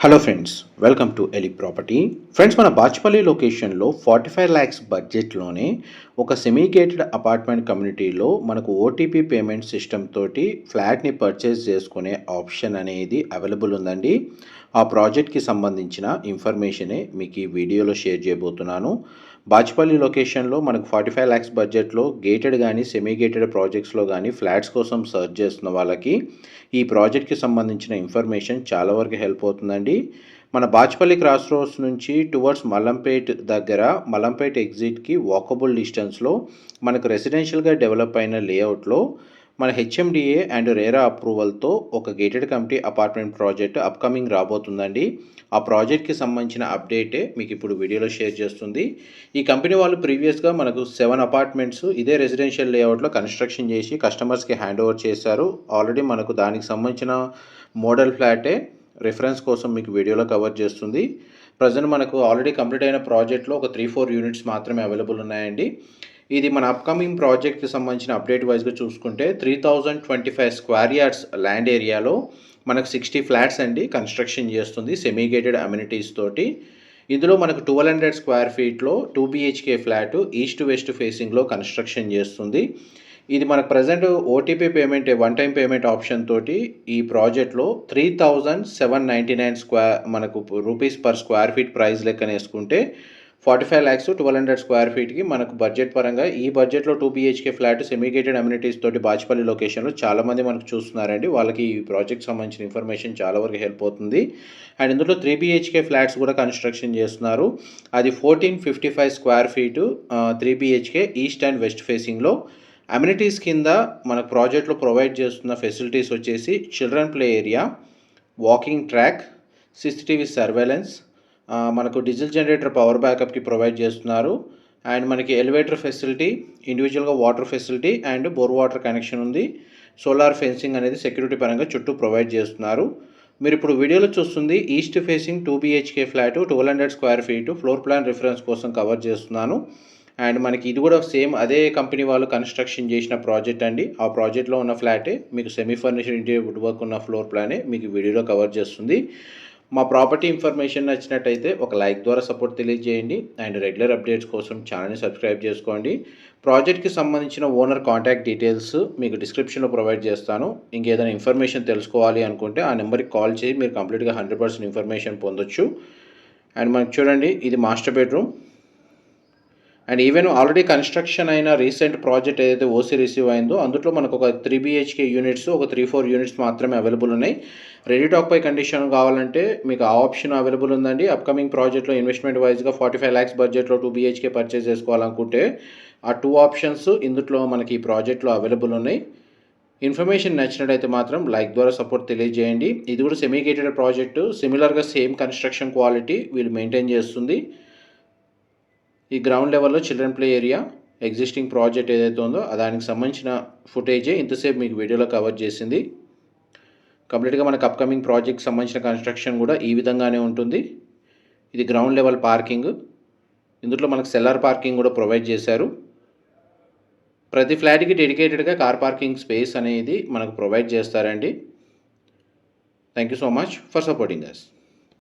Hello friends welcome to Eli property friends మన బాచ్పల్లి లొకేషన్లో forty five lakhs బడ్జెట్లోనే ఒక సెమీగేటెడ్ అపార్ట్మెంట్ కమ్యూనిటీలో మనకు ఓటీపీ పేమెంట్ సిస్టమ్ తోటి ఫ్లాట్ని పర్చేస్ చేసుకునే ఆప్షన్ అనేది అవైలబుల్ ఉందండి. ఆ ప్రాజెక్ట్కి సంబంధించిన ఇన్ఫర్మేషనే మీకు ఈ వీడియోలో షేర్ చేయబోతున్నాను. బాచ్పల్లి లొకేషన్లో మనకు ఫార్టీ ఫైవ్ ల్యాక్స్ బడ్జెట్లో గేటెడ్ కానీ సెమీ గేటెడ్ ప్రాజెక్ట్స్లో కానీ ఫ్లాట్స్ కోసం సర్చ్ చేస్తున్న వాళ్ళకి ఈ ప్రాజెక్ట్కి సంబంధించిన ఇన్ఫర్మేషన్ చాలా వరకు హెల్ప్ అవుతుందండి. మన బాచ్పల్లి క్రాస్ రోడ్స్ నుంచి టువర్డ్స్ మలంపేట్ దగ్గర మలంపేట్ ఎగ్జిట్కి వాకబుల్ డిస్టెన్స్లో మనకు రెసిడెన్షియల్గా డెవలప్ అయిన లేఅవుట్లో మన హెచ్ఎండిఏ అండ్ రేరా అప్రూవల్తో ఒక gated committee apartment project upcoming రాబోతుందండి. ఆ ప్రాజెక్ట్కి సంబంధించిన అప్డేటే మీకు ఇప్పుడు వీడియోలో షేర్ చేస్తుంది. ఈ కంపెనీ వాళ్ళు ప్రీవియస్గా మనకు సెవెన్ అపార్ట్మెంట్స్ ఇదే రెసిడెన్షియల్ లేఅవుట్లో కన్స్ట్రక్షన్ చేసి కస్టమర్స్కి హ్యాండ్ ఓవర్ చేశారు. ఆల్రెడీ మనకు దానికి సంబంధించిన మోడల్ ఫ్లాటే రిఫరెన్స్ కోసం మీకు వీడియోలో కవర్ చేస్తుంది. ప్రజెంట్ మనకు ఆల్రెడీ కంప్లీట్ అయిన ప్రాజెక్ట్లో ఒక త్రీ ఫోర్ యూనిట్స్ మాత్రమే అవైలబుల్ ఉన్నాయండి. ఇది మన అప్కమింగ్ ప్రాజెక్ట్కి సంబంధించిన అప్డేట్ వైజ్గా చూసుకుంటే three thousand twenty five square yards land ఏరియాలో మనకు సిక్స్టీ ఫ్లాట్స్ అండి కన్స్ట్రక్షన్ చేస్తుంది సెమీ గేటెడ్ అమ్యూనిటీస్ తోటి. ఇందులో మనకు twelve hundred square ఫీట్లో two BHK flat east west ఫేసింగ్లో కన్స్ట్రక్షన్ చేస్తుంది. ఇది మనకు present OTP payment one time payment option తోటి ఈ ప్రాజెక్ట్లో three thousand seven ninety nine square మనకు rupees per square feet price లెక్కన వేసుకుంటే forty five lakhs twelve hundred square ఫీట్కి మనకు బడ్జెట్ పరంగా ఈ బడ్జెట్లో two BHK flat semi gated amenities తోటి బాచిపల్లి లొకేషన్లో చాలామంది మనకు చూస్తున్నారండి. వాళ్ళకి ఈ ప్రాజెక్ట్ సంబంధించిన ఇన్ఫర్మేషన్ చాలా వరకు హెల్ప్ అవుతుంది. అండ్ ఇందులో త్రీ బీహెచ్కే ఫ్లాట్స్ కూడా కన్స్ట్రక్షన్ చేస్తున్నారు. అది fourteen fifty five square feet three BHK east and west ఫేసింగ్లో అమ్యూనిటీస్ కింద మన ప్రాజెక్ట్లో ప్రొవైడ్ చేస్తున్న ఫెసిలిటీస్ వచ్చేసి children play area walking track CCTV surveillance మనకు డీజిల్ జనరేటర్ పవర్ బ్యాకప్కి ప్రొవైడ్ చేస్తున్నారు. అండ్ మనకి ఎలివేటర్ ఫెసిలిటీ ఇండివిజువల్గా water facility and bore water connection ఉంది. సోలార్ ఫెన్సింగ్ అనేది సెక్యూరిటీ పరంగా చుట్టూ ప్రొవైడ్ చేస్తున్నారు. మీరు ఇప్పుడు వీడియోలో చూస్తుంది east facing two BHK flat twelve hundred square feet floor plan reference కోసం కవర్ చేస్తున్నాను. అండ్ మనకి ఇది కూడా సేమ్ అదే కంపెనీ వాళ్ళు కన్స్ట్రక్షన్ చేసిన ప్రాజెక్ట్ అండి. ఆ ప్రాజెక్ట్లో ఉన్న ఫ్లాటే మీకు semi furniture interior wood work ఉన్న ఫ్లోర్ ప్లానే మీకు వీడియోలో కవర్ చేస్తుంది. మా ప్రాపర్టీ ఇన్ఫర్మేషన్ నచ్చినట్టయితే ఒక లైక్ ద్వారా సపోర్ట్ తెలియజేయండి. అండ్ రెగ్యులర్ అప్డేట్స్ కోసం ఛానల్ని సబ్స్క్రైబ్ చేసుకోండి. ప్రాజెక్ట్కి సంబంధించిన ఓనర్ కాంటాక్ట్ డీటెయిల్స్ మీకు డిస్క్రిప్షన్లో ప్రొవైడ్ చేస్తాను. ఇంకేదైనా ఇన్ఫర్మేషన్ తెలుసుకోవాలి అనుకుంటే ఆ నెంబర్కి కాల్ చేసి మీరు కంప్లీట్గా హండ్రెడ్ పర్సెంట్ ఇన్ఫర్మేషన్ పొందొచ్చు. అండ్ మనకు చూడండి ఇది master bedroom. And even already construction అయిన రీసెంట్ ప్రాజెక్ట్ ఏదైతే ఓసీ రిసీవ్ అయిందో అందులో మనకు ఒక త్రీ బీహెచ్కే యూనిట్స్ ఒక త్రీ ఫోర్ యూనిట్స్ మాత్రమే అవైలబుల్ ఉన్నాయి. రెడీ టాక్ పై కండిషన్ కావాలంటే మీకు ఆ ఆప్షన్ అవైలబుల్ ఉందండి. అప్కమింగ్ ప్రాజెక్ట్లో ఇన్వెస్ట్మెంట్ వైజ్గా ఫార్టీ ఫైవ్ ల్యాక్స్ బడ్జెట్లో టూ బీహెచ్కే పర్చేస్ చేసుకోవాలనుకుంటే ఆ టూ ఆప్షన్స్ ఇందులో మనకి ఈ ప్రాజెక్ట్లో అవైలబుల్ ఉన్నాయి. ఇన్ఫర్మేషన్ నచ్చినట్టయితే మాత్రం లైక్ ద్వారా సపోర్ట్ తెలియజేయండి. ఇది కూడా సెమీ గేటెడ్ ప్రాజెక్టు సిమిలర్గా సేమ్ కన్స్ట్రక్షన్ క్వాలిటీ వీళ్ళు మెయింటైన్ చేస్తుంది. ఈ గ్రౌండ్ లెవెల్లో children play area existing project ఏదైతే ఉందో దానికి సంబంధించిన ఫుటేజే ఇంతసేపు మీకు వీడియోలో కవర్ చేసింది. కంప్లీట్గా మనకు అప్కమింగ్ ప్రాజెక్ట్ సంబంధించిన కన్స్ట్రక్షన్ కూడా ఈ విధంగానే ఉంటుంది. ఇది గ్రౌండ్ లెవెల్ పార్కింగ్ ఇందులో మనకు సెల్లార్ పార్కింగ్ కూడా ప్రొవైడ్ చేశారు. ప్రతి ఫ్లాట్కి డెడికేటెడ్గా కార్ పార్కింగ్ స్పేస్ అనేది మనకు ప్రొవైడ్ చేస్తారండి. Thank you so much for supporting us